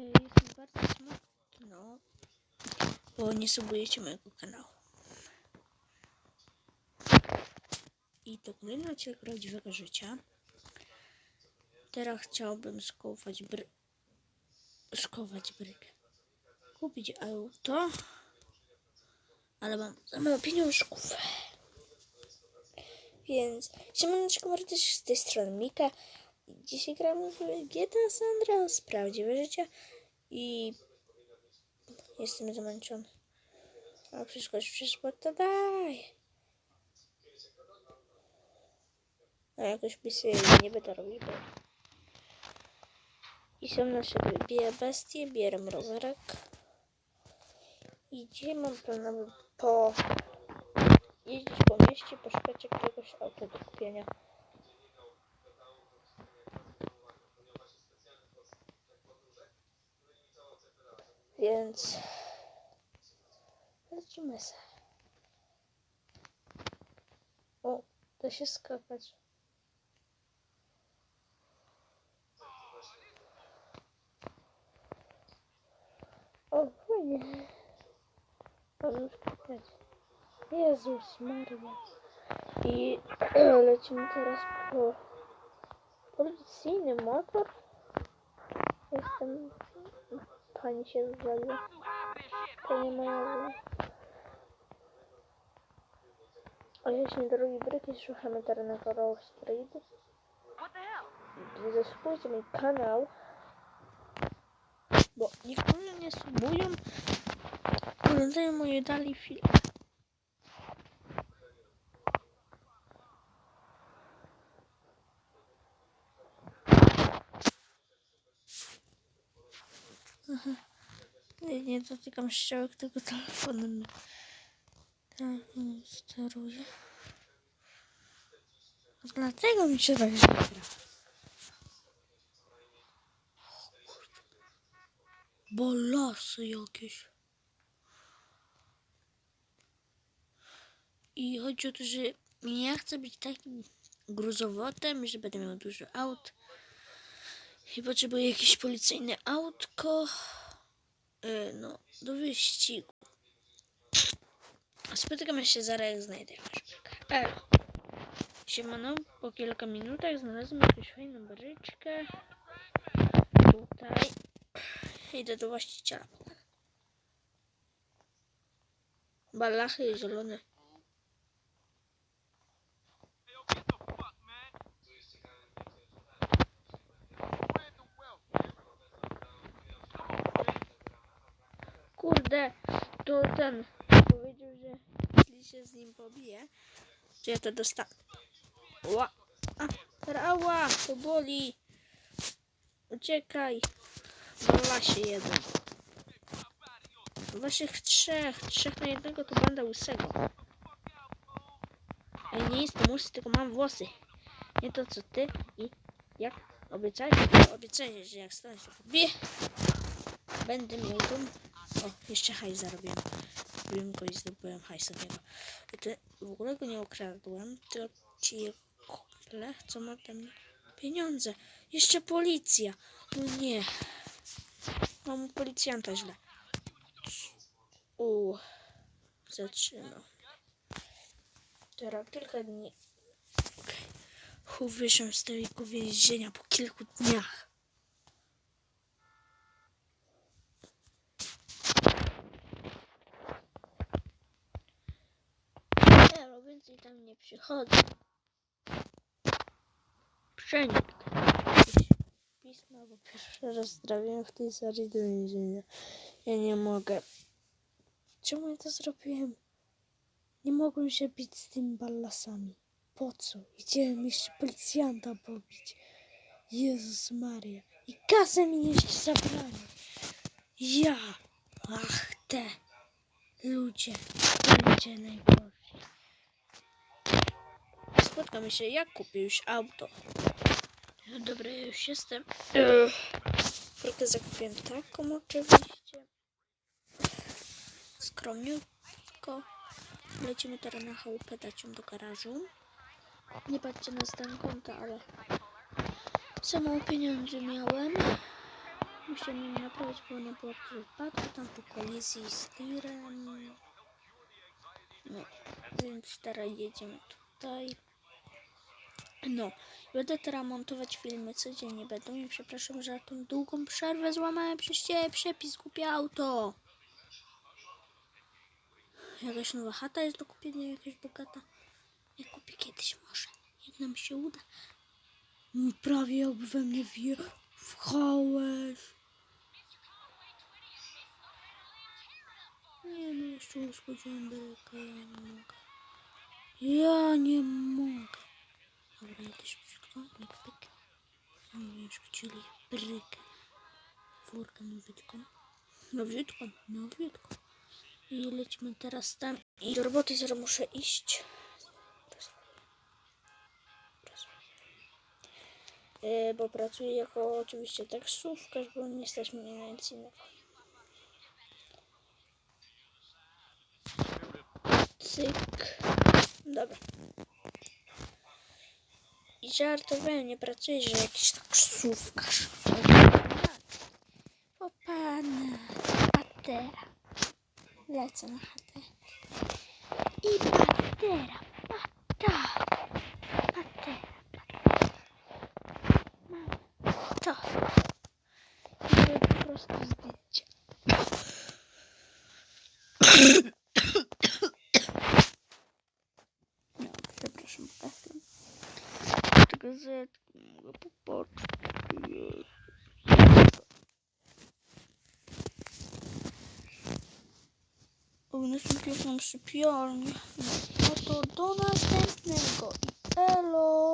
jest bardzo smutno, bo nie subujecie mojego kanału. I to kolejny odcinek prawdziwego życia. Teraz chciałbym skować bry... skować brykę. Kupić auto, ale mam za mało pieniążków. Więc siemaneczko, bardzo z tej strony Mika. Dzisiaj gramy w GTA San Andreas, prawdziwe życie. I jestem zmęczony. A przeszkodź przez to daj. A jakoś się nie będę robić, bo... I są nasze bestie, bieram rowerek. I dzisiaj mam plan po jeździć po mieście, poszukać jakiegoś auta do kupienia. Więc lecimy se. O, da się skakać. O, fajnie. Możemy skakać. Jezus Maria. I lecimy teraz po policyjny motor. Jestem... Pani się wywaliła. To nie moja wina. Jeśli drogi bryki szukamy terenu Coral Street. Zasubujcie mój kanał. Bo niektórzy nie subują. Oglądają moje dalej filmy. Nie, nie dotykam ścieżek tego telefonem. Telefon steruje. Dlatego mi się tak źle. Bo lasy jakieś. I chodzi o to, że ja chcę być takim gruzowotem, że będę miał dużo aut. I potrzebuję jakieś policyjne autko. e, No, do wyścigu. Spotykamy się zaraz, jak znajdę. E, siemano, po kilka minutach znalazłem jakąś fajną bryczkę. Tutaj. Idę do właściciela. Balachy zielone. Kurde, to ten powiedział, że jeśli się z nim pobije, to ja to dostanę. Ła, rała, to boli. Uciekaj. Bala się jeden. Waszych trzech, trzech na jednego to banda łysego. Ej, nie jestem łysy, tylko mam włosy. Nie to co ty i jak obiecałeś, obiecałeś, że jak stanę się pobije, będę miał dom o, jeszcze hajs zarobiłem. Zrobiłem go i zdobyłem hajs od niego. W ogóle go nie ukradłem, tylko ci je kuple, co ma tam pieniądze. Jeszcze policja. No nie. Mam policjanta źle. U, zatrzymał. Teraz kilka dni. Okay. Wyszłem z tego więzienia po kilku dniach. Elo, więcej tam nie przychodzę. Przenikt. Jakieś pisma, bo pierwszy raz trafiłem w tej serii do więzienia. Ja nie mogę. Czemu ja to zrobiłem? Nie mogłem się bić z tymi ballasami. Po co? Chciałem jeszcze policjanta pobić. Jezus Maria. I kasę mi jeszcze zabrali. Ja. Ach, te ludzie. Ludzie najgorsi. Spotkamy się, jak kupię już auto. No dobra, ja już jestem. Tylko zakupiłem taką oczywiście. Skromniutko. Lecimy teraz na chałupę, dać ją do garażu. Nie patrzcie na stan konta, ale za mało pieniędzy miałem. Musiałem ją naprawić, bo ona była po wypadku, tam po kolizji z tirem. No, więc teraz jedziemy tutaj. No, będę teraz montować filmy codziennie będą i przepraszam, że tą długą przerwę złamałem przez ciebie przepis, kupię auto. Jakaś nowa chata jest do kupienia, jakaś bogata. Ja kupię kiedyś może, jak nam się uda. Mm, Prawie jakby we mnie wie, wchałeś. Nie no, jeszcze uszkodziłem brykę, ja nie. Ja nie. Dobra, ja też brzydko, pyk, pyk. No już chcieli brykę. Furkę nowiutką. Nowiutką, nowiutką. I lecimy teraz tam. I do roboty zaraz muszę iść. E, bo pracuję jako oczywiście taksówkarz, bo nie stać mnie na nic innego. Cyk. Dobra. I żartowałem, nie pracuję, że jakiś taksówkarz. O pana, patera. Lecę na chatę. I patera, pata. Patera, Mam to. I po prostu zdjęcia. No, przepraszam, Kasia. Te gazetki mogę popatrzeć. O, naszą piękną sypialnię. No to do następnego. I elo.